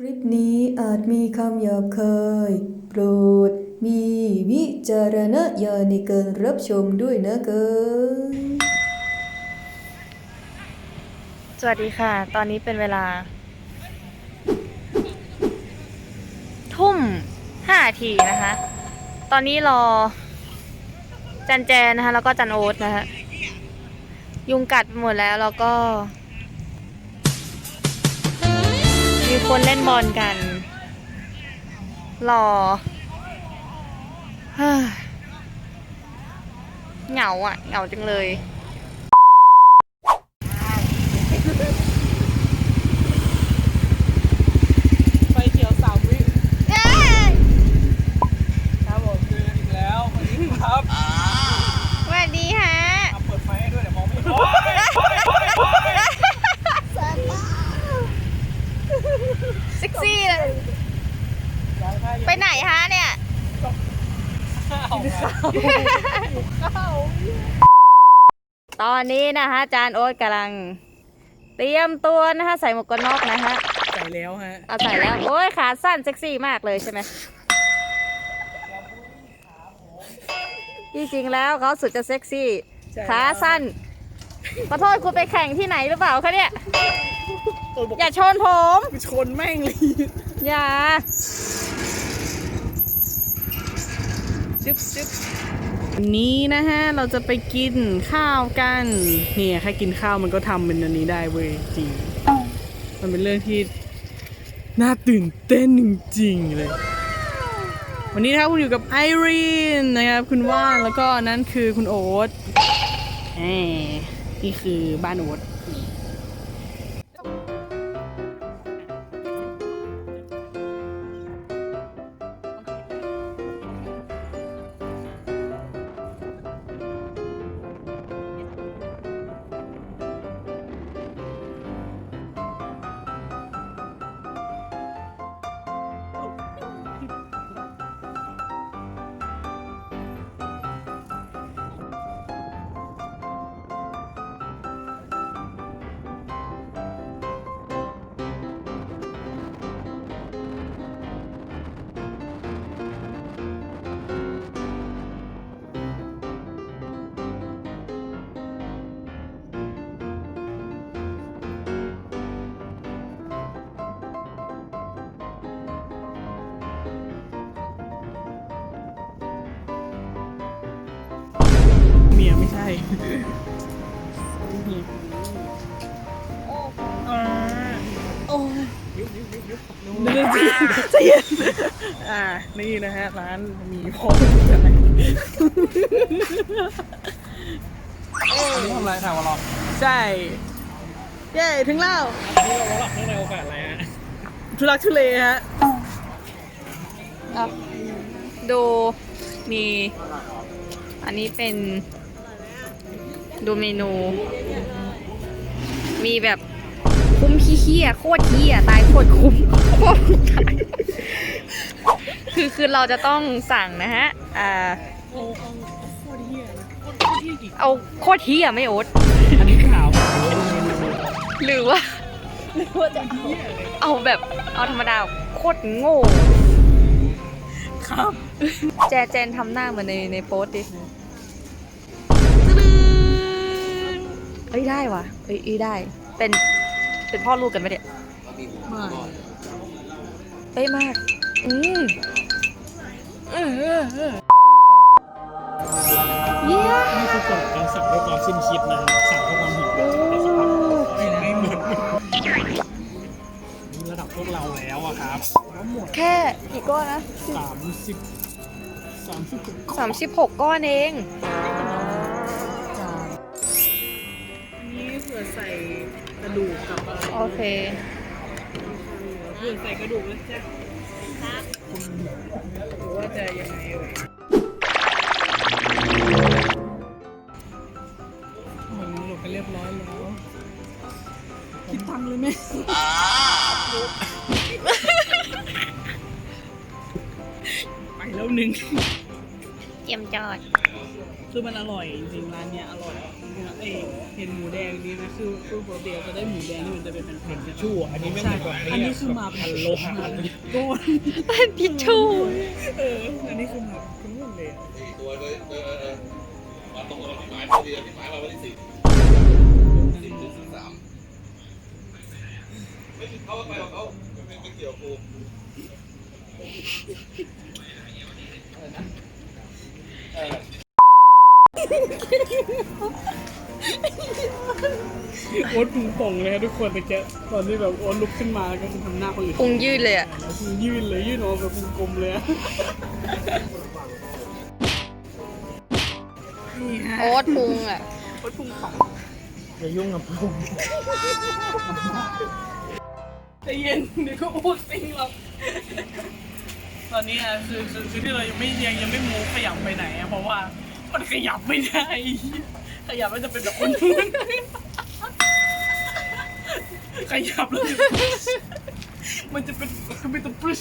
คลิปนี้อาจมีคำหยาบคายโปรด มีวิจารณญาณในการรับชมด้วยนะเกินสวัสดีค่ะ ตอนนี้เป็นเวลา ทุ่มห้าทีนะคะ ตอนนี้รอ จันแจนนะคะ แล้วก็จันโอ๊ตนะคะ ยุงกัดหมดแล้วแล้วก็ มีคนเล่นบอลกันรอเฮ้ยเหงาอะ เหงาจังเลย ไฟเขียวสามวิครับผมเจออีกแล้ววันนี้ครับ สวัสดีฮะ เอาเปิดไฟให้ด้วยเดี๋ยวมองไม่เห็นโอ๊ยโอ๊ยโอ๊ยโอ๊ย เซ็กซี่เลยย้ายผ้าไปไหนฮะเนี่ยข้าวข้าวตอนนี้นะคะอาจารย์โอ๊ตกำลัง เตรียมตัวนะคะใส่หมวกกันน็อกนะคะใส่แล้วฮะเอาใส่แล้ว โอ้ยขาสั้นเซ็กซี่มากเลยใช่ไหมที่จริงแล้วเขาสุดจะเซ็กซี่ ขาสั้นขอโทษคุณไปแข่งที่ไหนหรือเปล่าคะเนี่ย ตัวบอกอย่าชนผม กูชนแม่งเลยอย่าจึ๊บจึ๊บวันนี้นะฮะ เราจะไปกินข้าวกัน เนี่ยแค่กินข้าวมันก็ทำเป็นอันนี้ได้เว้ยจริง มันเป็นเรื่องที่น่าตื่นเต้นจริงๆเลย วันนี้นะครับคุณอยู่กับไอรีนนะครับ คุณว่านแล้วก็นั่นคือคุณโอ๊ตแหมนี่คือบ้านโอ๊ต นี่ใช่อ่าโอ้ยยุบยุบยุบยุบใจเย็นอ่า นี่นะฮะ ร้านมีพอใจอันนี้ทำไรค่ะวอลล็อกใช่ เย้ ถึงแล้วนี่เราหลับเนื่องในโอกาสอะไรฮะ ทุลักทุเลฮะดูมี อันนี้เป็น ดูเมนู มีแบบคุ้มขี้เหี้ยโคตรเหี้ยตายโคตรคุ้มโคตรตายคือคือเราจะต้องสั่งนะฮะอ่าโอ้เอาโคตรเฮียนะโคตรเฮียกี่เอาโคตรเหี้ยไม่โอ๊ตอันนี้ข่าวหรือว่าเอาแบบเอาธรรมดาโคตรโง่ครับ แจเจนทำหน้าเหมือนในในโพสต์ดิ อ้ยได้ว่ะเอ้ยเอ้ยได้ เป็น เป็นพ่อลูกกันไหมเนี่ยไม่เอ้ยมาก อืมเออเออเออเยี่ยมนี่คือก่อนการสั่งด้วยความสิ้นคิดนะครับสั่งด้วยความหิวแต่สักพักไม่ไม่เหมือนนี่ระดับพวกเราแล้วอะครับแล้วหมดแค่กี่ก้อนนะสามสิบสามสิบสามสิบหกก้อนเอง ผื่อใส่กระดูกกับอะไรโอเค เผื่อใส่กระดูกแล้วจะหรือว่าจะยังไงเอ่ยเหมือนหลุดกันเรียบร้อยแล้วคิดตังค์เลยไหมไปแล้วหนึ่งเตรียมจอด คือมันอร่อยจริงๆร้านเนี้ยอร่อย เอยเห็นหมูแดงนี้นะคือคือปกติเราจะได้หมูแดงที่มันจะเป็นแผ่นๆชั่วอันนี้ไม่ใช่เหมือนกับอันนี้คือมาเป็นพันโลหะมาเป็นก้อนทิชชู่เอออันนี้คือมาเป็นก้อนเลยอะตัวเลยเออเออเออมาตรงกับพี่หมายพอดีพี่หมายมาวันที่สิบสิบถึงสิบสามไม่ถึงเขาไปกับเขาไม่ไม่เกี่ยวกู อ๊ตพุงป่องเลยครับทุกคนแต่แกตอนที่แบบโอ๊ตลุกขึ้นมาแล้วก็คือทำหน้าคนอื่นพุงยืดเลยอะแล้วพุงยืนเลยยืนออกแบบพุงกลมเลยอะนี่ฮะโอ๊ตพุงอะโอ๊ตพุงป่องอย่ายุ่งกับผมใจเย็นเดี๋ยวก็อ้วกซิงหรอกตอนนี้อะคือคือคือที่เรายังไม่ยังยังไม่มูฟขยับไปไหนอะเพราะว่ามันขยับไม่ได้ขยับมันจะเป็นแบบคนนู้น ขยับเลย มันจะเป็นมันจะเป็นตัวปรุช